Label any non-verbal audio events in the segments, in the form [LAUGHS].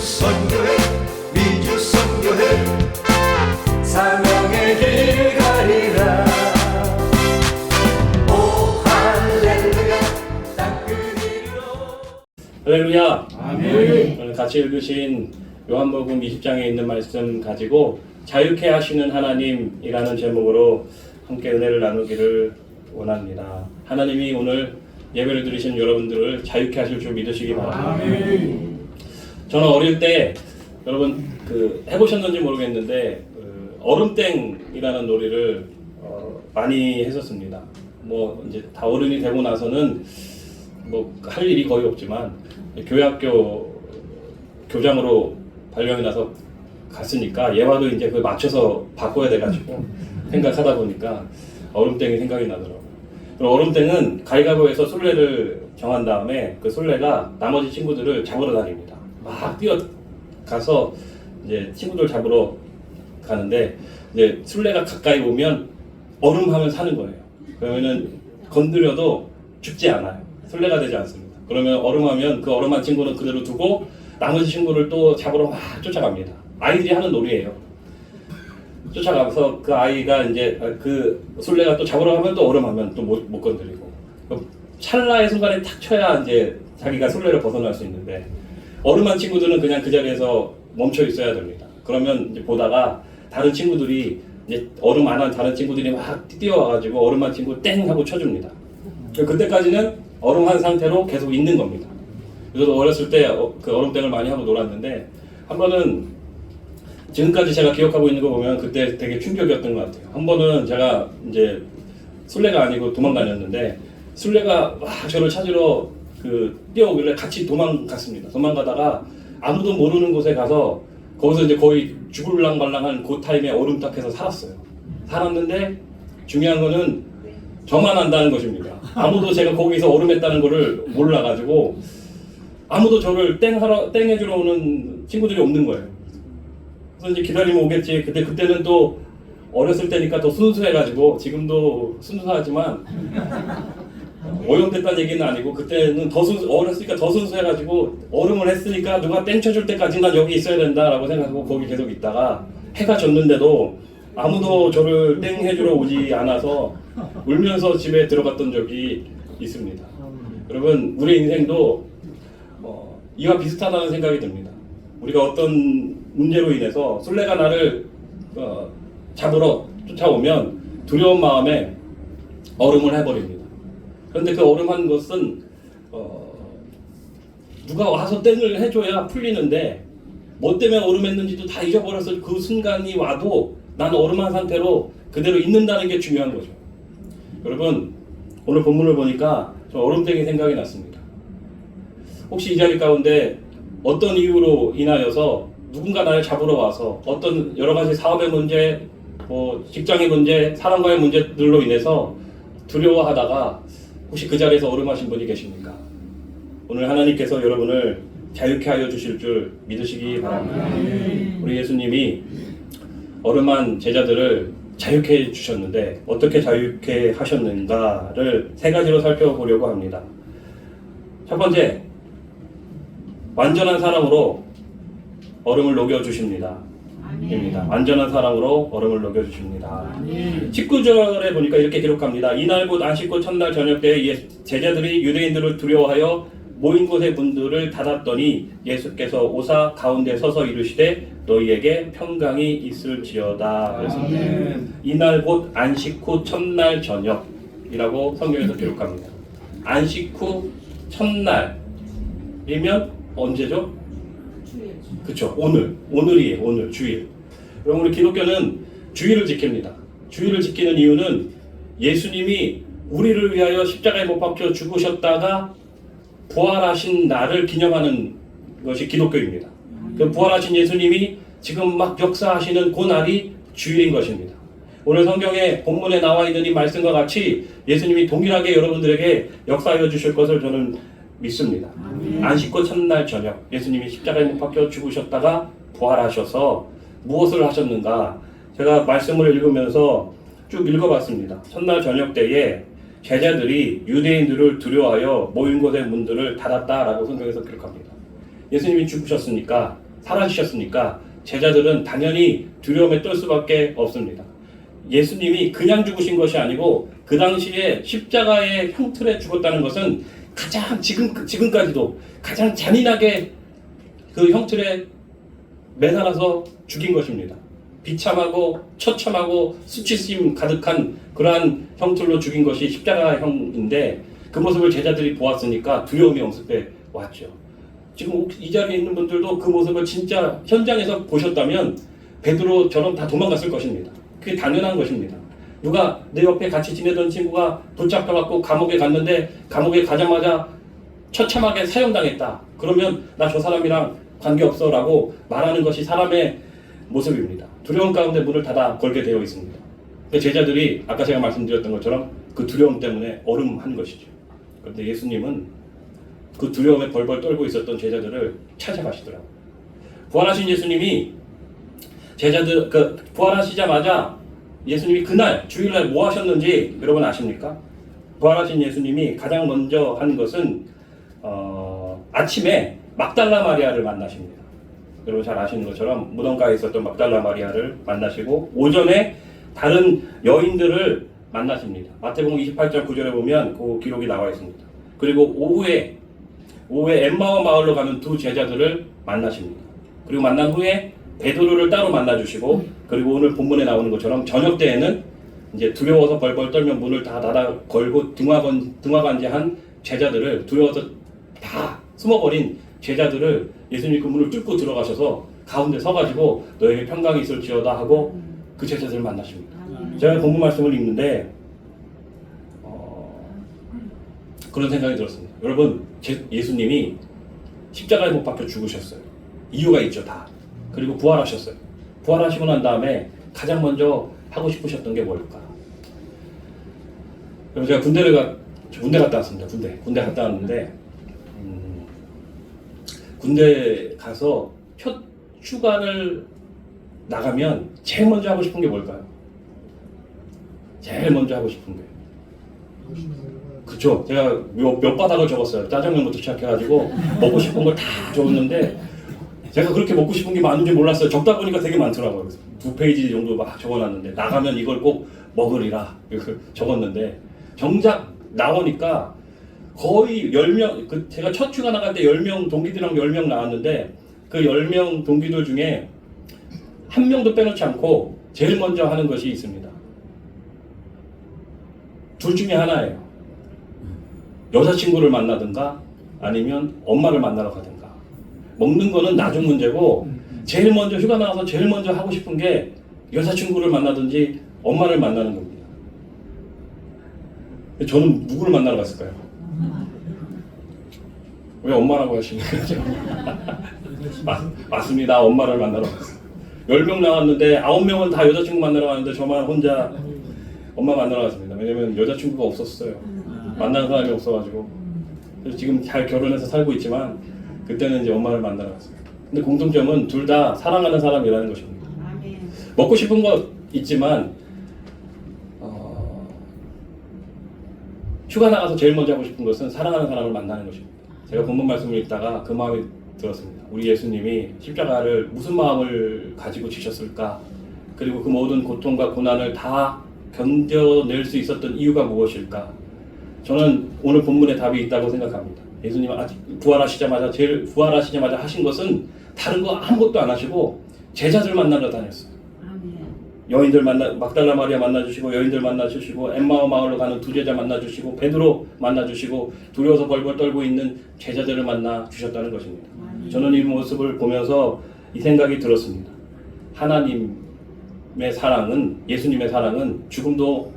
선교회 미주 선교회 사명의 길 가리라 오 할렐루야 땅끝 이루어 할렐루야. 아멘. 오늘 같이 읽으신 요한복음 20장에 있는 말씀 가지고 자유케 하시는 하나님이라는 제목으로 함께 은혜를 나누기를 원합니다. 하나님이 오늘 예배를 드리신 여러분들을 자유케 하실 줄 믿으시기 바랍니다. 아멘. 저는 어릴 때 여러분 그 해보셨는지 모르겠는데 그 얼음땡이라는 놀이를 어, 많이 했었습니다. 뭐 이제 다 어른이 되고 나서는 뭐 할 일이 거의 없지만 교회 학교 교장으로 발령이 나서 갔으니까 예화도 이제 그 맞춰서 바꿔야 돼가지고 생각하다 보니까 얼음땡이 생각이 나더라고요. 그럼 얼음땡은 가위가위에서 술래를 정한 다음에 그 술래가 나머지 친구들을 잡으러 다닙니다. 막 뛰어가서 이제 친구들 잡으러 가는데 이제 술래가 가까이 오면 얼음하면 사는 거예요. 그러면은 건드려도 죽지 않아요. 술래가 되지 않습니다. 그러면 얼음하면 그 얼음한 친구는 그대로 두고 나머지 친구를 또 잡으러 막 쫓아갑니다. 아이들이 하는 놀이예요. 쫓아가서 그 아이가 이제 그 술래가 또 잡으러 가면 또 얼음하면 또못못 건드리고 찰나의 순간에 탁 쳐야 이제 자기가 술래를 벗어날 수 있는데 얼음한 친구들은 그냥 그 자리에서 멈춰 있어야 됩니다. 그러면 이제 보다가 다른 친구들이 이제 얼음 안 한 다른 친구들이 막 뛰어와가지고 얼음한 친구 땡 하고 쳐줍니다. 그때까지는 얼음한 상태로 계속 있는 겁니다. 저도 어렸을 때 그 얼음땡을 많이 하고 놀았는데 한 번은 지금까지 제가 기억하고 있는 거 보면 그때 되게 충격이었던 것 같아요. 한 번은 제가 이제 술래가 아니고 도망다녔는데 술래가 막 저를 찾으러 그 뛰어오길래 같이 도망갔습니다. 도망가다가 아무도 모르는 곳에 가서 거기서 이제 거의 죽을랑말랑한 그 타임에 얼음딱해서 살았어요. 살았는데 중요한 거는 저만 안다는 것입니다. 아무도 제가 거기서 얼음했다는 거를 몰라가지고 아무도 저를 땡 하러 땡 해주러 오는 친구들이 없는 거예요. 그래서 이제 기다리면 오겠지. 근데 그때는 또 어렸을 때니까 더 순수해가지고 지금도 순수하지만 오염됐다는 얘기는 아니고 그때는 더 순수 어렸으니까 더 순수해가지고 얼음을 했으니까 누가 땡 쳐줄 때까지 난 여기 있어야 된다라고 생각하고 거기 계속 있다가 해가 졌는데도 아무도 저를 땡 해주러 오지 않아서 울면서 집에 들어갔던 적이 있습니다. 여러분 우리 인생도 어, 이와 비슷하다는 생각이 듭니다. 우리가 어떤 문제로 인해서 술래가 나를 어, 잡으러 쫓아오면 두려운 마음에 얼음을 해버립니다. 그런데 그 얼음한 것은 어, 누가 와서 땡을 해줘야 풀리는데 뭐 때문에 얼음했는지도 다 잊어버려서 그 순간이 와도 난 얼음한 상태로 그대로 있는다는 게 중요한 거죠. 여러분 오늘 본문을 보니까 저 얼음땡이 생각이 났습니다. 혹시 이 자리 가운데 어떤 이유로 인하여서 누군가 나를 잡으러 와서 어떤 여러 가지 사업의 문제, 뭐 직장의 문제, 사람과의 문제들로 인해서 두려워하다가 혹시 그 자리에서 얼음하신 분이 계십니까? 오늘 하나님께서 여러분을 자유케 하여 주실 줄 믿으시기 바랍니다. 우리 예수님이 얼음한 제자들을 자유케 해 주셨는데 어떻게 자유케 하셨는가를 세 가지로 살펴보려고 합니다. 첫 번째, 완전한 사랑으로 얼음을 녹여 주십니다. 입니다. 완전한 사랑으로 얼음을 녹여 주십니다. 19절에 보니까 이렇게 기록합니다. 이날 곧 안식고 첫날 저녁 때에 예- 제자들이 유대인들을 두려워하여 모인 곳의 문들을 닫았더니 예수께서 오사 가운데 서서 이르시되 너희에게 평강이 있을지어다. 아멘. 이날 곧 안식 후 첫날 저녁이라고 성경에서 기록합니다. 안식 후 첫날이면 언제죠? 그쵸? 오늘. 오늘이에요. 오늘. 주일. 그럼 우리 기독교는 주일을 지킵니다. 주일을 지키는 이유는 예수님이 우리를 위하여 십자가에 못 박혀 죽으셨다가 부활하신 날을 기념하는 것이 기독교입니다. 그 부활하신 예수님이 지금 막 역사하시는 그 날이 주일인 것입니다. 오늘 성경에 본문에 나와 있는 이 말씀과 같이 예수님이 동일하게 여러분들에게 역사하여 주실 것을 저는 믿습니다. 안식고 첫날 저녁 예수님이 십자가에 못 박혀 죽으셨다가 부활하셔서 무엇을 하셨는가 제가 말씀을 읽으면서 쭉 읽어봤습니다. 첫날 저녁 때에 제자들이 유대인들을 두려워하여 모인 곳의 문들을 닫았다라고 성경에서 기록합니다. 예수님이 죽으셨으니까 사라지셨으니까 제자들은 당연히 두려움에 떨 수밖에 없습니다. 예수님이 그냥 죽으신 것이 아니고 그 당시에 십자가의 형틀에 죽었다는 것은 가장 지금 지금까지도 가장 잔인하게 그 형틀에 매달아서 죽인 것입니다. 비참하고 처참하고 수치심 가득한 그러한 형틀로 죽인 것이 십자가형인데 그 모습을 제자들이 보았으니까 두려움이 엄습해 왔죠. 지금 이 자리에 있는 분들도 그 모습을 진짜 현장에서 보셨다면 베드로처럼 다 도망갔을 것입니다. 그게 당연한 것입니다. 누가 내 옆에 같이 지내던 친구가 붙잡혀갖고 감옥에 갔는데 감옥에 가자마자 처참하게 사형당했다. 그러면 나 저 사람이랑 관계없어 라고 말하는 것이 사람의 모습입니다. 두려움 가운데 문을 닫아 걸게 되어 있습니다. 그 제자들이 아까 제가 말씀드렸던 것처럼 그 두려움 때문에 얼음한 것이죠. 그런데 예수님은 그 두려움에 벌벌 떨고 있었던 제자들을 찾아가시더라고요. 부활하신 예수님이 제자들 그 부활하시자마자 예수님이 그날 주일날 뭐 하셨는지 여러분 아십니까? 부활하신 예수님이 가장 먼저 한 것은 어, 아침에 막달라 마리아를 만나십니다. 여러분 잘 아시는 것처럼 무덤가에 있었던 막달라 마리아를 만나시고 오전에 다른 여인들을 만나십니다. 마태복음 28장 9절에 보면 그 기록이 나와 있습니다. 그리고 오후에 오후에 엠마오 마을로 가는 두 제자들을 만나십니다. 그리고 만난 후에 베드로를 따로 만나 주시고 그리고 오늘 본문에 나오는 것처럼 저녁 때에는 이제 두려워서 벌벌 떨면 문을 다 닫아 걸고 등화건 등화간제한 제자들을 두려워서 다 숨어버린 제자들을 예수님이 그 문을 뚫고 들어가셔서 가운데 서가지고 너에게 평강이 있을지어다 하고 그 제자들을 만나십니다. 제가 본문 말씀을 읽는데 어, 그런 생각이 들었습니다. 여러분 제- 예수님이 십자가에 못 박혀 죽으셨어요. 이유가 있죠 다. 그리고 부활하셨어요. 부활하시고 난 다음에 가장 먼저 하고 싶으셨던 게 뭘까? 그럼 제가 군대를 가저 군대 갔다 왔습니다. 군대 군대 갔다 왔는데 음, 군대 가서 첫 휴가를 나가면 제일 먼저 하고 싶은 게 뭘까요? 제일 먼저 하고 싶은 게 그쵸. 제가 몇, 몇 바닥을 적었어요. 짜장면부터 시작해가지고 먹고 싶은 걸 다 적었는데 제가 그렇게 먹고 싶은 게 많은지 몰랐어요. 적다 보니까 되게 많더라고요. 두 페이지 정도 막 적어놨는데 나가면 이걸 꼭 먹으리라 적었는데 정작 나오니까 거의 10명, 그 제가 첫 휴가 나갈 때 10명, 동기들이랑 10명 나왔는데 그 10명 동기들 중에 한 명도 빼놓지 않고 제일 먼저 하는 것이 있습니다. 둘 중에 하나예요. 여자친구를 만나든가 아니면 엄마를 만나러 가든가. 먹는 거는 나중 문제고 제일 먼저 휴가 나가서 제일 먼저 하고 싶은 게 여자친구를 만나든지 엄마를 만나는 겁니다. 저는 누구를 만나러 갔을까요? 왜 엄마라고 하시는 거죠? [LAUGHS] 맞, 맞습니다. 엄마를 만나러 갔어요. 10명 나왔는데 9명은 다 여자친구 만나러 갔는데 저만 혼자 엄마 만나러 갔습니다. 왜냐면 여자친구가 없었어요. 만나는 사람이 없어가지고. 지금 잘 결혼해서 살고 있지만 그때는 이제 엄마를 만나러 갔어요. 근데 공통점은 둘 다 사랑하는 사람이라는 것입니다. 먹고 싶은 거 있지만 어, 휴가 나가서 제일 먼저 하고 싶은 것은 사랑하는 사람을 만나는 것입니다. 제가 본문 말씀을 읽다가 그 마음이 들었습니다. 우리 예수님이 십자가를 무슨 마음을 가지고 지셨을까? 그리고 그 모든 고통과 고난을 다 견뎌낼 수 있었던 이유가 무엇일까? 저는 오늘 본문에 답이 있다고 생각합니다. 예수님 아직 부활하시자마자 제일 부활하시자마자 하신 것은 다른 거 아무것도 안 하시고 제자들 만나러 다녔어요. 여인들 만나 막달라 마리아 만나 주시고 여인들 만나 주시고 엠마오 마을로 가는 두 제자 만나 주시고 베드로 만나 주시고 두려워서 벌벌 떨고 있는 제자들을 만나 주셨다는 것입니다. 저는 이 모습을 보면서 이 생각이 들었습니다. 하나님의 사랑은 예수님의 사랑은 죽음도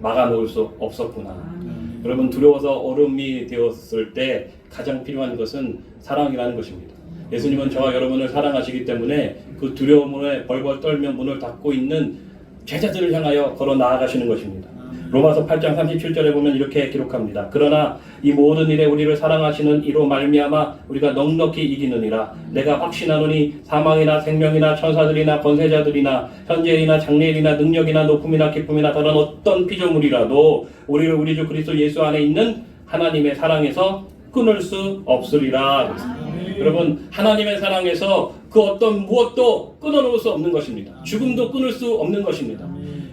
막아놓을 수 없었구나. 여러분 두려워서 얼음이 되었을 때 가장 필요한 것은 사랑이라는 것입니다. 예수님은 저와 여러분을 사랑하시기 때문에 그 두려움에 벌벌 떨며 문을 닫고 있는 제자들을 향하여 걸어 나아가시는 것입니다. 로마서 8장 37절에 보면 이렇게 기록합니다. 그러나 이 모든 일에 우리를 사랑하시는 이로 말미암아 우리가 넉넉히 이기느니라. 내가 확신하노니 사망이나 생명이나 천사들이나 권세자들이나 현재이나 장래일이나 능력이나 높음이나 기쁨이나 다른 어떤 피조물이라도 우리를 우리 주 그리스도 예수 안에 있는 하나님의 사랑에서 끊을 수 없으리라. 여러분 하나님의 사랑에서 그 어떤 무엇도 끊어놓을 수 없는 것입니다. 죽음도 끊을 수 없는 것입니다.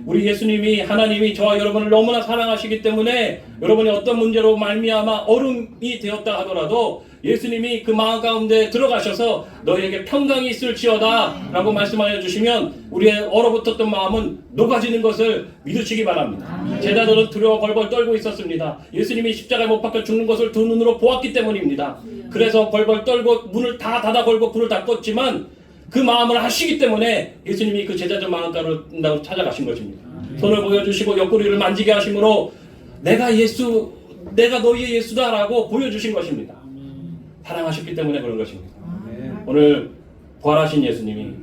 우리 예수님이 하나님이 저와 여러분을 너무나 사랑하시기 때문에 여러분이 어떤 문제로 말미암아 얼음이 되었다 하더라도 예수님이 그 마음 가운데 들어가셔서 너에게 평강이 있을지어다 라고 말씀하여 주시면 우리의 얼어붙었던 마음은 녹아지는 것을 믿으시기 바랍니다. 제자들은 두려워 벌벌 떨고 있었습니다. 예수님이 십자가에 못 박혀 죽는 것을 두 눈으로 보았기 때문입니다. 그래서 벌벌 떨고 문을 다 닫아 걸고 불을 닫았지만 그 마음을 하시기 때문에 예수님이 그 제자들 마음가로 찾아가신 것입니다. 손을 보여주시고 옆구리를 만지게 하심으로 내가 예수, 내가 너희의 예수다라고 보여주신 것입니다. 사랑하셨기 때문에 그런 것입니다. 오늘 부활하신 예수님이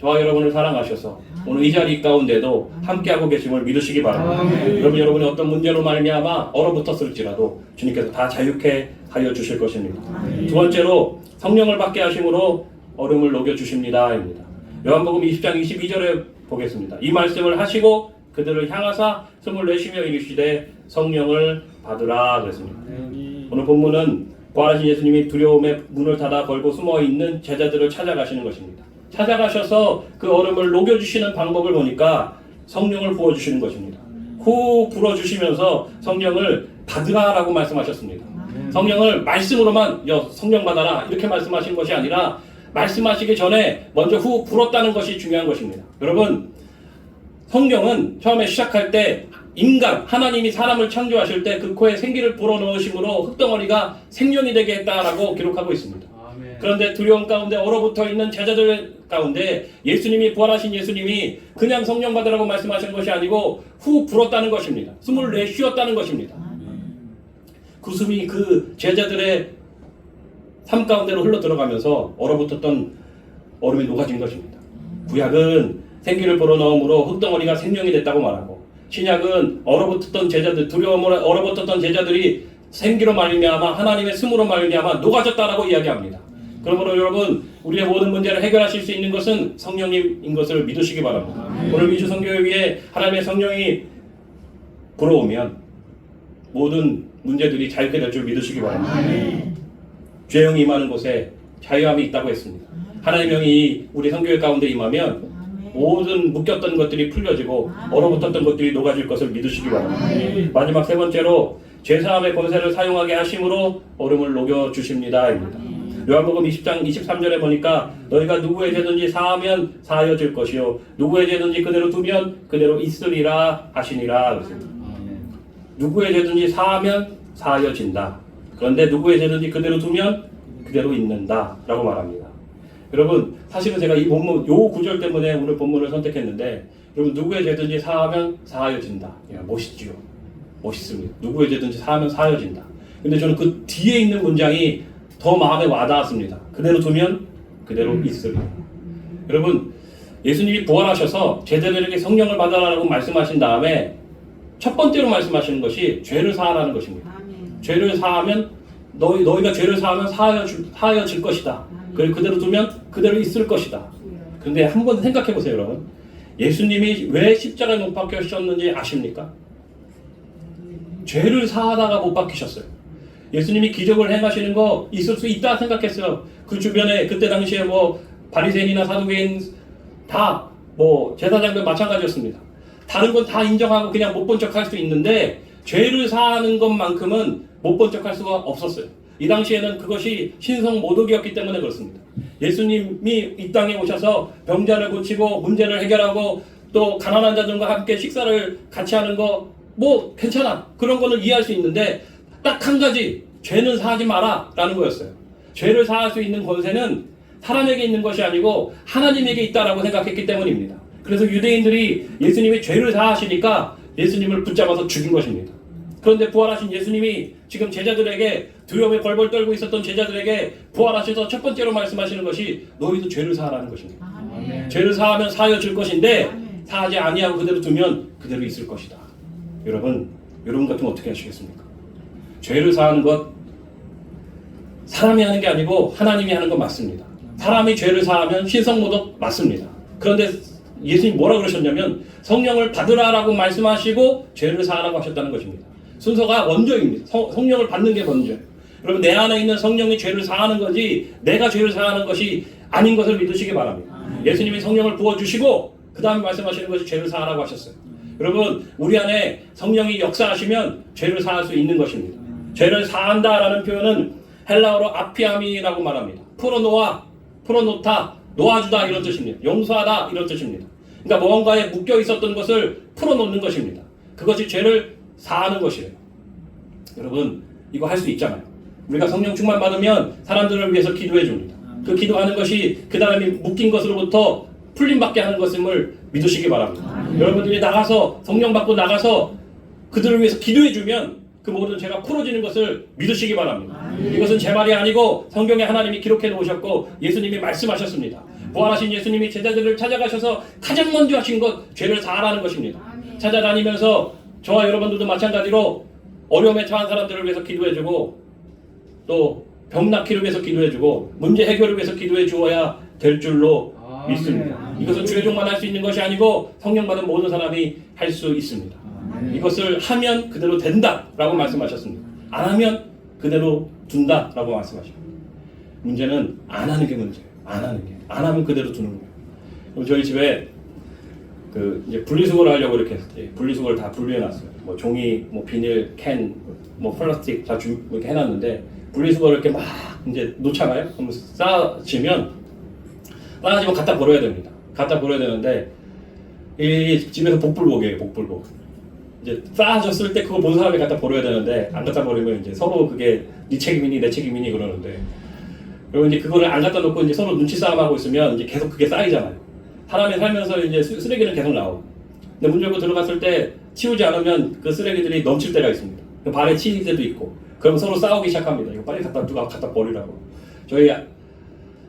저와 여러분을 사랑하셔서 오늘 이 자리 가운데도 함께하고 계심을 믿으시기 바랍니다. 여러분 여러분이 어떤 문제로 말미암아 얼어붙었을지라도 주님께서 다 자유케 하여 주실 것입니다. 두 번째로 성령을 받게 하심으로 얼음을 녹여 주십니다 입니다. 요한복음 20장 22절에 보겠습니다. 이 말씀을 하시고 그들을 향하사 숨을 내쉬며 이르시되 성령을 받으라 그랬습니다. 오늘 본문은 부활하신 예수님이 두려움에 문을 닫아 걸고 숨어 있는 제자들을 찾아가시는 것입니다. 찾아가셔서 그 얼음을 녹여주시는 방법을 보니까 성령을 부어주시는 것입니다. 후 불어주시면서 성령을 받으라라고 말씀하셨습니다. 성령을 말씀으로만 여 성령 받아라 이렇게 말씀하신 것이 아니라 말씀하시기 전에 먼저 후 불었다는 것이 중요한 것입니다. 여러분 성경은 처음에 시작할 때 인간 하나님이 사람을 창조하실 때 그 코에 생기를 불어넣으심으로 흙덩어리가 생명이 되게 했다라고 기록하고 있습니다. 그런데 두려움 가운데 얼어붙어 있는 제자들 가운데 예수님이 부활하신 예수님이 그냥 성령 받으라고 말씀하시는 것이 아니고 후 불었다는 것입니다. 숨을 내쉬었다는 것입니다. 그 숨이 그 제자들의 삶 가운데로 흘러 들어가면서 얼어붙었던 얼음이 녹아진 것입니다. 구약은 생기를 불어넣음으로 흙덩어리가 생명이 됐다고 말하고 신약은 얼어붙었던 제자들 두려움으로 얼어붙었던 제자들이 생기로 말미암아 하나님의 숨으로 말미암아 녹아졌다라고 이야기합니다. 그러므로 여러분 우리의 모든 문제를 해결하실 수 있는 것은 성령님인 것을 믿으시기 바랍니다. 오늘 미주 성교회에 하나님의 성령이 불어오면 모든 문제들이 자유케 될줄 믿으시기 바랍니다. 죄형이 임하는 곳에 자유함이 있다고 했습니다. 하나님의 영이 우리 성교회 가운데 임하면 모든 묶였던 것들이 풀려지고 얼어붙었던 것들이 녹아질 것을 믿으시기 바랍니다. 마지막 세 번째로 죄사함의 권세를 사용하게 하심으로 얼음을 녹여 주십니다입니다. 요한복음 20장 23절에 보니까 너희가 누구의 죄든지 사하면 사하여질 것이요 누구의 죄든지 그대로 두면 그대로 있으리라 하시니라 그랬습니다. 누구의 죄든지 사하면 사하여진다. 그런데 누구의 죄든지 그대로 두면 그대로 있는다라고 말합니다. 여러분 사실은 제가 이 본문 요 구절 때문에 오늘 본문을 선택했는데 여러분 누구의 죄든지 사하면 사하여진다. 야, 멋있지요. 멋있습니다. 누구의 죄든지 사하면 사하여진다. 근데 저는 그 뒤에 있는 문장이 더 마음에 와닿았습니다. 그대로 두면 그대로 있으리. 여러분 예수님이 부활하셔서 제자들에게 성령을 받아라라고 말씀하신 다음에 첫 번째로 말씀하시는 것이 죄를 사하라는 것입니다. 죄를 사하면 너희 너희가 죄를 사하면 사하여 줄 사하여 질 것이다. 그걸 그대로 두면 그대로 있을 것이다. 근데 한번 생각해 보세요, 여러분. 예수님이 왜 십자가에 못 박히셨는지 아십니까? 죄를 사하다가 못 박히셨어요. 예수님이 기적을 행하시는 거 있을 수 있다 생각했어요. 그 주변에 그때 당시에 뭐 바리새인이나 사두개인 다 뭐 제사장들 마찬가지였습니다. 다른 건 다 인정하고 그냥 못 본 척 할 수 있는데 죄를 사하는 것만큼은 못 본 척할 수가 없었어요. 이 당시에는 그것이 신성 모독이었기 때문에 그렇습니다. 예수님이 이 땅에 오셔서 병자를 고치고 문제를 해결하고 또 가난한 자들과 함께 식사를 같이 하는 거 뭐 괜찮아 그런 거는 이해할 수 있는데 딱 한 가지 죄는 사하지 마라라는 거였어요. 죄를 사할 수 있는 권세는 사람에게 있는 것이 아니고 하나님에게 있다라고 생각했기 때문입니다. 그래서 유대인들이 예수님이 죄를 사하시니까 예수님을 붙잡아서 죽인 것입니다. 그런데 부활하신 예수님이 지금 제자들에게 두려움에 벌벌 떨고 있었던 제자들에게 부활하셔서 첫 번째로 말씀하시는 것이 너희도 죄를 사하라는 것입니다. 죄를 사하면 사하여질 것인데 사하지 아니하고 그대로 두면 그대로 있을 것이다. 여러분, 여러분 같으면 어떻게 하시겠습니까? 죄를 사하는 것 사람이 하는 게 아니고 하나님이 하는 건 맞습니다. 사람이 죄를 사하면 신성모독 맞습니다. 그런데 예수님 뭐라 그러셨냐면 성령을 받으라라고 말씀하시고 죄를 사하라고 하셨다는 것입니다. 순서가 원조입니다. 성, 성령을 받는 게 먼저. 여러분 내 안에 있는 성령이 죄를 사하는 거지 내가 죄를 사하는 것이 아닌 것을 믿으시기 바랍니다. 예수님이 성령을 부어 주시고 그 다음에 말씀하시는 것이 죄를 사하라고 하셨어요. 여러분 우리 안에 성령이 역사하시면 죄를 사할 수 있는 것입니다. 죄를 사한다라는 표현은 헬라어로 아피아미라고 말합니다. 프로노아, 프로노타, 놓아주다 이런 뜻입니다. 용서하다 이런 뜻입니다. 그러니까 무언가에 묶여 있었던 것을 풀어놓는 것입니다. 그것이 죄를 사하는 것이에요. 여러분 이거 할 수 있잖아요. 우리가 성령 충만 받으면 사람들을 위해서 기도해 줍니다. 그 기도하는 것이 그 사람이 묶인 것으로부터 풀림받게 하는 것임을 믿으시기 바랍니다. 여러분들이 나가서 성령 받고 나가서 그들을 위해서 기도해 주면 그 모든 죄가 풀어지는 것을 믿으시기 바랍니다. 이것은 제 말이 아니고 성경에 하나님이 기록해 놓으셨고 예수님이 말씀하셨습니다. 부활하신 예수님이 제자들을 찾아가셔서 가장 먼저 하신 것 죄를 사하라는 것입니다. 찾아다니면서 저와 여러분들도 마찬가지로 어려움에 처한 사람들을 위해서 기도해주고 또 병낫기를 위해서 기도해주고 문제 해결을 위해서 기도해 주어야 될 줄로 아멘. 믿습니다. 이것은 주의 종만 할 수 있는 것이 아니고 성령 받은 모든 사람이 할 수 있습니다. 이것을 하면 그대로 된다라고 말씀하셨습니다. 안 하면 그대로 둔다라고 말씀하십니다. 문제는 안 하는 게 문제예요. 안 하는 게. 안 하면 그대로 두는 거예요. 그럼 저희 집에 그 이제 분리수거를 하려고 이렇게 예, 분리수거를 다 분리해놨어요. 뭐 종이, 뭐 비닐, 캔, 뭐 플라스틱 다 주, 이렇게 해놨는데 분리수거를 이렇게 막 이제 놓잖아요. 그럼 쌓아지면 쌓아지면 갖다 버려야 됩니다. 갖다 버려야 되는데 이 집에서 복불복이에요. 복불복. 이제 쌓아졌을 때 그거 본 사람이 갖다 버려야 되는데 안 갖다 버리면 이제 서로 그게 네 책임이니 내 책임이니 그러는데 그리고 이제 그거를 안 갖다 놓고 이제 서로 눈치 싸움하고 있으면 이제 계속 그게 쌓이잖아요. 사람이 살면서 이제 쓰- 쓰레기는 계속 나오고. 근데 문 열고 들어갔을 때 치우지 않으면 그 쓰레기들이 넘칠 때가 있습니다. 그 발에 치일 때도 있고. 그럼 서로 싸우기 시작합니다. 이거 빨리 갖다 누가 갖다 버리라고. 저희 아-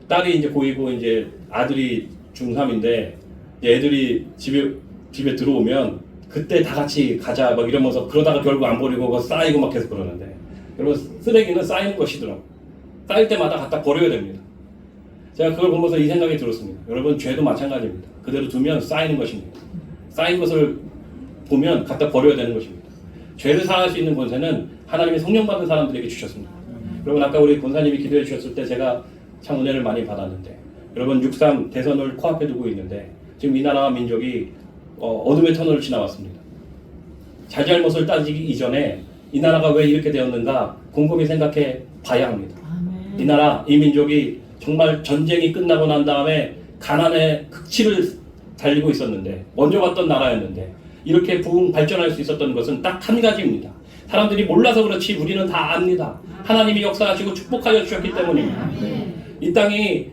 딸이 이제 고이고 이제 아들이 중3인데 애들이 집에 집에 들어오면 그때 다 같이 가자 막 이러면서 그러다가 결국 안 버리고 그거 쌓이고 막 계속 그러는데 여러분 쓰레기는 쌓이는 것이더라고. 쌓일 때마다 갖다 버려야 됩니다. 제가 그걸 보면서 이 생각이 들었습니다. 여러분 죄도 마찬가지입니다. 그대로 두면 쌓이는 것입니다. 쌓인 것을 보면 갖다 버려야 되는 것입니다. 죄를 사할 수 있는 권세는 하나님이 성령 받은 사람들에게 주셨습니다. 여러분 아까 우리 권사님이 기도해 주셨을 때 제가 참 은혜를 많이 받았는데 여러분 6.3 대선을 코앞에 두고 있는데 지금 이 나라와 민족이 어, 둠의 터널을 지나왔습니다. 잘잘못을 따지기 이전에 이 나라가 왜 이렇게 되었는가 곰곰이 생각해 봐야 합니다. 이 나라, 이 민족이 정말 전쟁이 끝나고 난 다음에 가난의 극치를 달리고 있었는데 먼저 갔던 나라였는데 이렇게 부흥 발전할 수 있었던 것은 딱 한 가지입니다. 사람들이 몰라서 그렇지 우리는 다 압니다. 하나님이 역사하시고 축복하여 주셨기 때문입니다. 이 땅이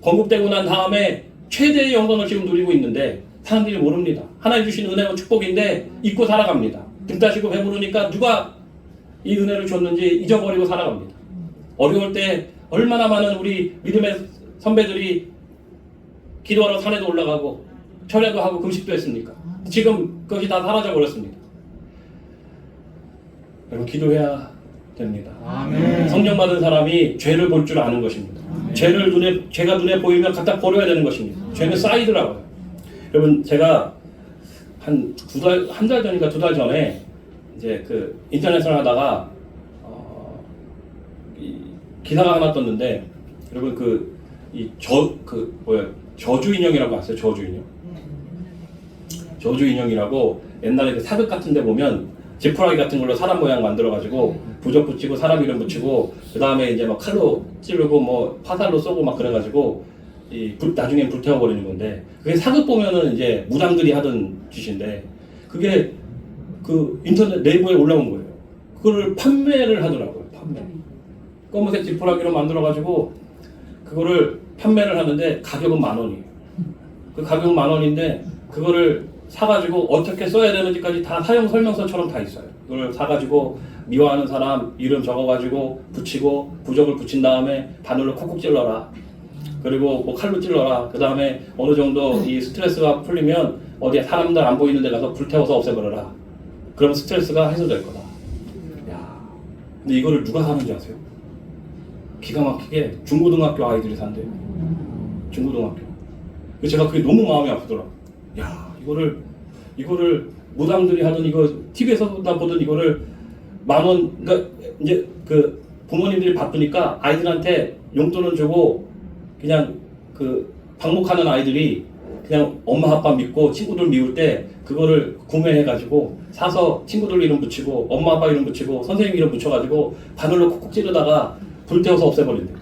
건국되고 난 다음에 최대의 영광을 지금 누리고 있는데 사람들이 모릅니다. 하나님 주신 은혜와 축복인데 잊고 살아갑니다. 등 따시고 배부르니까 누가 이 은혜를 줬는지 잊어버리고 살아갑니다. 어려울 때 얼마나 많은 우리 믿음의 선배들이 기도하러 산에도 올라가고 철야도 하고 금식도 했습니까? 지금 그것이 다 사라져 버렸습니다. 여러분 기도해야 됩니다. 아멘. 성령 받은 사람이 죄를 볼 줄 아는 것입니다. 죄를 눈에 죄가 눈에 보이면 갖다 버려야 되는 것입니다. 죄는 쌓이더라고요. 여러분 제가 한 두 달 한 달 전인가 두 달 전에 이제 그 인터넷을 하다가 기사가 하나 떴는데 여러분 그 이 저 그 뭐야 저주 인형이라고 아세요? 저주 인형. 저주 인형이라고 옛날에 그 사극 같은데 보면 지푸라기 같은 걸로 사람 모양 만들어가지고 부적 붙이고 사람 이름 붙이고 그 다음에 이제 막 칼로 찌르고 뭐 화살로 쏘고 막 그래가지고 이 불, 나중엔 불태워버리는 건데 그게 사극 보면은 이제 무당들이 하던 짓인데 그게 그 인터넷 네이버에 올라온 거예요. 그거를 판매를 하더라고요. 판매. 검은색 지푸라기로 만들어가지고 그거를 판매를 하는데 가격은 만 원이에요. 그 가격은 만 원인데 그거를 사가지고 어떻게 써야 되는지까지 다 사용 설명서처럼 다 있어요. 그걸 사가지고 미워하는 사람 이름 적어가지고 붙이고 부적을 붙인 다음에 바늘로 콕콕 찔러라. 그리고 뭐 칼로 찔러라. 그 다음에 어느 정도 이 스트레스가 풀리면 어디에 사람들 안 보이는 데 가서 불태워서 없애버려라. 그럼 스트레스가 해소될 거다. 야, 근데 이거를 누가 사는지 아세요? 기가 막히게 중고등학교 아이들이 산대요. 중고등학교. 제가 그게 너무 마음이 아프더라고. 야, 이거를 이거를 무당들이 하던 이거 TV에서 나 보던 이거를 만 원, 그러니까 이제 그 부모님들이 바쁘니까 아이들한테 용돈을 주고 그냥 그 방목하는 아이들이 그냥 엄마 아빠 믿고 친구들 미울 때 그거를 구매해가지고 사서 친구들 이름 붙이고 엄마 아빠 이름 붙이고 선생님 이름 붙여가지고 바늘로 콕콕 찌르다가 불태워서 없애버린대요.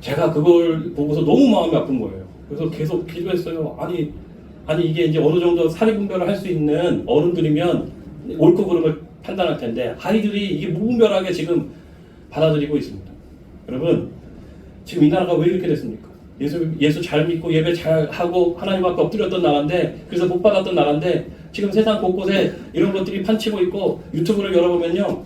제가 그걸 보고서 너무 마음이 아픈 거예요. 그래서 계속 기도했어요. 아니, 아니 이게 이제 어느 정도 사리 분별을 할 수 있는 어른들이면 옳고 그름을 판단할 텐데 아이들이 이게 무분별하게 지금 받아들이고 있습니다. 여러분, 지금 이 나라가 왜 이렇게 됐습니까? 예수 예수 잘 믿고 예배 잘 하고 하나님 앞에 엎드렸던 나라인데 그래서 복 받았던 나라인데 지금 세상 곳곳에 이런 것들이 판치고 있고 유튜브를 열어보면요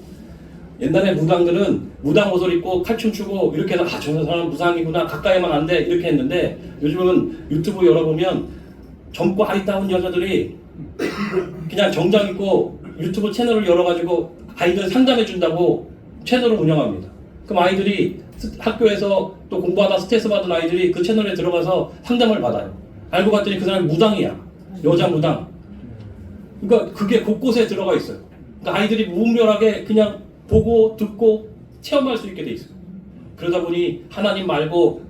옛날에 무당들은 무당 옷을 입고 칼춤 추고 이렇게 해서 아, 저 사람 무당이구나 가까이만 안 돼 이렇게 했는데 요즘은 유튜브 열어보면 젊고 아리따운 여자들이 그냥 정장 입고 유튜브 채널을 열어가지고 아이들 상담해 준다고 채널을 운영합니다. 그럼 아이들이 스- 학교에서 또 공부하다 스트레스 받은 아이들이 그 채널에 들어가서 상담을 받아요. 알고 봤더니 그 사람이 무당이야. 여자 무당. 그러니까 그게 곳곳에 들어가 있어요. 그러니까 아이들이 무분별하게 그냥 보고 듣고 체험할 수 있게 돼 있어요. 그러다 보니 하나님 말고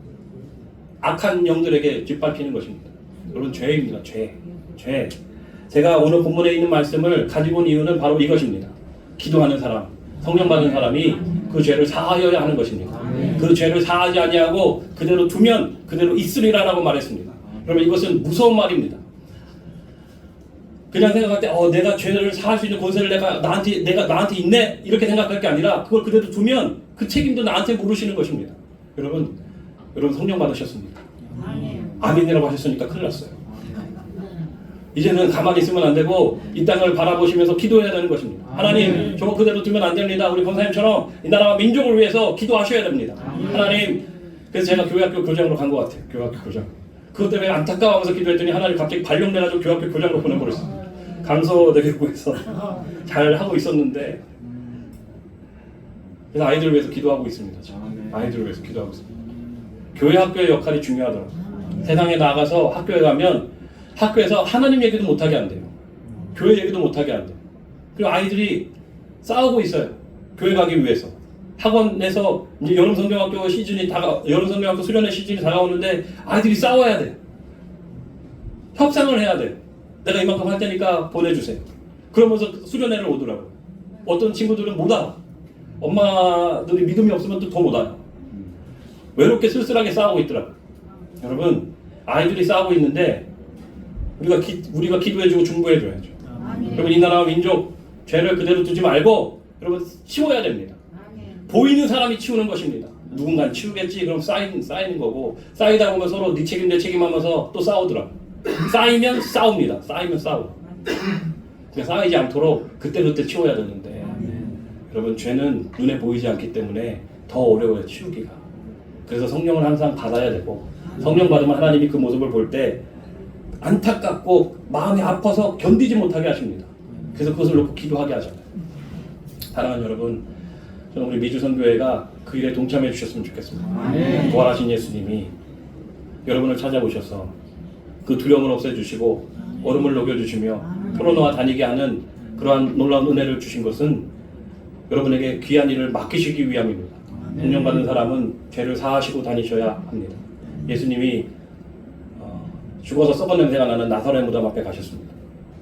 악한 영들에게 뒷밟히는 것입니다. 여러분 죄입니다. 죄. 죄. 제가 오늘 본문에 있는 말씀을 가지고 온 이유는 바로 이것입니다. 기도하는 사람, 성령 받은 사람이 그 죄를 사하여야 하는 것입니다. 그 죄를 사하지 아니하고 그대로 두면 그대로 있으리라라고 말했습니다. 여러분 이것은 무서운 말입니다. 그냥 생각할 때, 어, 내가 죄를 사할 수 있는 권세를 내가 나한테 내가 나한테 있네 이렇게 생각할 게 아니라 그걸 그대로 두면 그 책임도 나한테 물으시는 것입니다. 여러분, 여러분 성령 받으셨습니까? 아멘이라고 하셨으니까 큰일 났어요. 이제는 가만히 있으면 안 되고 이 땅을 바라보시면서 기도해야 되는 것입니다. 하나님, 저거 그대로 두면 안 됩니다. 우리 권사님처럼 이 나라와 민족을 위해서 기도하셔야 됩니다. 하나님, 그래서 제가 교회학교 교장으로 간 것 같아요. 교회학교 교장. 그것 때문에 안타까워서 기도했더니 하나님 갑자기 발령내가지고 교회학교 교장으로 보내버렸어요. 강서대교구에서 [LAUGHS] 잘 하고 있었는데 그래서 아이들을 위해서 기도하고 있습니다. 지금. 아이들을 위해서 기도하고 있습니다. 교회 학교의 역할이 중요하더라고요. 세상에 나가서 학교에 가면 학교에서 하나님 얘기도 못하게 한대요. 교회 얘기도 못하게 한대요. 그리고 아이들이 싸우고 있어요. 교회 가기 위해서. 학원에서 이제 여름 성경학교 시즌이 다가 여름 성경학교 수련회 시즌이 다가오는데 아이들이 싸워야 돼. 협상을 해야 돼. 내가 이만큼 할 테니까 보내주세요. 그러면서 수련회를 오더라고요. 어떤 친구들은 못 와. 엄마들이 믿음이 없으면 또 더못 와요. 외롭게 쓸쓸하게 싸우고 있더라고요. 여러분, 아이들이 싸우고 있는데 우리가 기, 우리가 기도해주고 중보해줘야죠. 여러분 이 나라와 민족 죄를 그대로 두지 말고 여러분 치워야 됩니다. 보이는 사람이 치우는 것입니다. 누군가 치우겠지 그럼 쌓인 쌓이는 거고 쌓이다 보면 서로 네 책임 내 책임하면서 또 싸우더라. 쌓이면 싸웁니다. 쌓이면 싸우. 그러니까 쌓이지 않도록 그때 그때 치워야 되는데 여러분 죄는 눈에 보이지 않기 때문에 더 어려워요 치우기가. 그래서 성령을 항상 받아야 되고 성령 받으면 하나님이 그 모습을 볼 때 안타깝고 마음이 아파서 견디지 못하게 하십니다. 그래서 그것을 놓고 기도하게 하잖아요. 사랑하는 여러분, 저는 우리 미주선교회가 그 일에 동참해 주셨으면 좋겠습니다. 부활하신 예수님이 여러분을 찾아오셔서 그 두려움을 없애주시고 얼음을 녹여주시며 토론화와 다니게 하는 그러한 놀라운 은혜를 주신 것은 여러분에게 귀한 일을 맡기시기 위함입니다. 성령 받은 사람은 죄를 사하시고 다니셔야 합니다. 예수님이 어, 죽어서 썩은 냄새가 나는 나사로의 무덤 앞에 가셨습니다.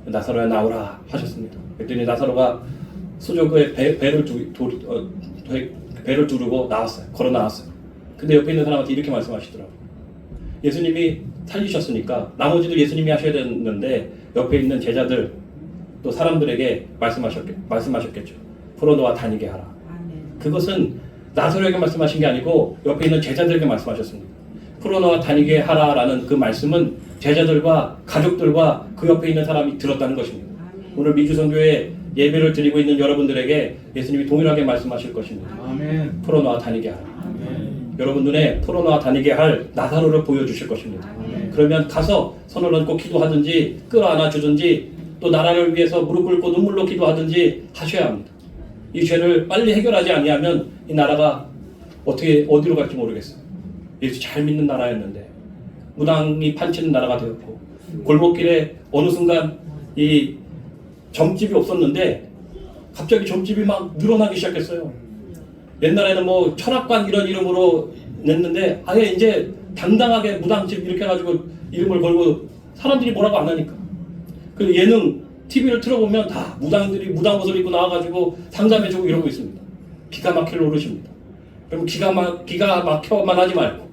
나사로야 나오라 하셨습니다. 그랬더니 나사로가 수족의 배, 배를 두, 두, 어, 배, 배를 두르고 나왔어요. 걸어 나왔어요. 근데 옆에 있는 사람한테 이렇게 말씀하시더라고요. 예수님이 살리셨으니까 나머지도 예수님이 하셔야 되는데 옆에 있는 제자들 또 사람들에게 말씀하셨겠, 말씀하셨겠죠. 프로노와 다니게 하라. 그것은 나사로에게 말씀하신 게 아니고 옆에 있는 제자들에게 말씀하셨습니다. 프로노와 다니게 하라라는 그 말씀은 제자들과 가족들과 그 옆에 있는 사람이 들었다는 것입니다. 오늘 미주성교회 예배를 드리고 있는 여러분들에게 예수님이 동일하게 말씀하실 것입니다. 아멘. 프로노와 다니게 하라. 아멘. 여러분 눈에 토로나 다니게 할 나사로를 보여주실 것입니다. 그러면 가서 손을 얹고 기도하든지 끌어안아 주든지 또 나라를 위해서 무릎 꿇고 눈물로 기도하든지 하셔야 합니다. 이 죄를 빨리 해결하지 아니하면 이 나라가 어떻게 어디로 갈지 모르겠어요. 예수 잘 믿는 나라였는데 무당이 판치는 나라가 되었고 골목길에 어느 순간 이 점집이 없었는데 갑자기 점집이 막 늘어나기 시작했어요. 옛날에는 뭐 철학관 이런 이름으로 냈는데 아예 이제 당당하게 무당집 이렇게 해가지고 이름을 걸고 사람들이 뭐라고 안 하니까. 그 예능 TV를 틀어보면 다 무당들이 무당 옷을 입고 나와가지고 상담해주고 이러고 있습니다. 기가 막힐 노릇입니다. 그럼 기가 막 기가 막혀만 하지 말고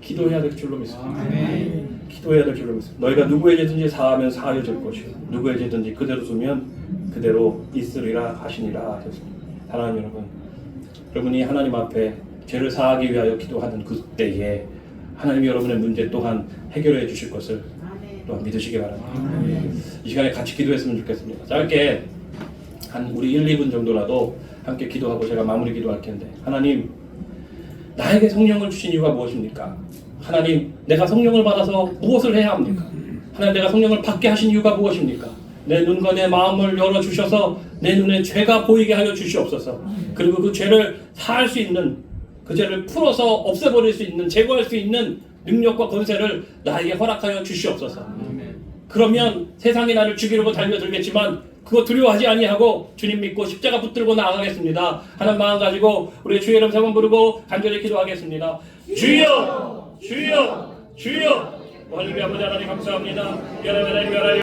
기도해야 될 줄로 믿습니다. 기도해야 될 줄로 믿습니다. 너희가 누구에게든지 사하면 사하여질 것이요 누구에게든지 그대로 두면 그대로 있으리라 하시니라 하셨습니다. 하나님 여러분, 여러분이 하나님 앞에 죄를 사하기 위하여 기도하는 그때에 하나님이 여러분의 문제 또한 해결해 주실 것을 또한 믿으시기 바랍니다. 이 시간에 같이 기도했으면 좋겠습니다. 짧게 한 우리 1, 2분 정도라도 함께 기도하고 제가 마무리 기도할 텐데 하나님 나에게 성령을 주신 이유가 무엇입니까? 하나님 내가 성령을 받아서 무엇을 해야 합니까? 하나님 내가 성령을 받게 하신 이유가 무엇입니까? 내 눈과 내 마음을 열어 주셔서 내 눈에 죄가 보이게 하여 주시옵소서. 그리고 그 죄를 사할 수 있는 그 죄를 풀어서 없애버릴 수 있는 제거할 수 있는 능력과 권세를 나에게 허락하여 주시옵소서. 그러면 세상이 나를 죽이려고 달려들겠지만 그거 두려워하지 아니하고 주님 믿고 십자가 붙들고 나아가겠습니다. 하는 마음 가지고 우리 주의 이름 세번 부르고 간절히 기도하겠습니다. 주여, 주여, 주여. 하나님 아버지 하나님 감사합니다. 여러분 하나님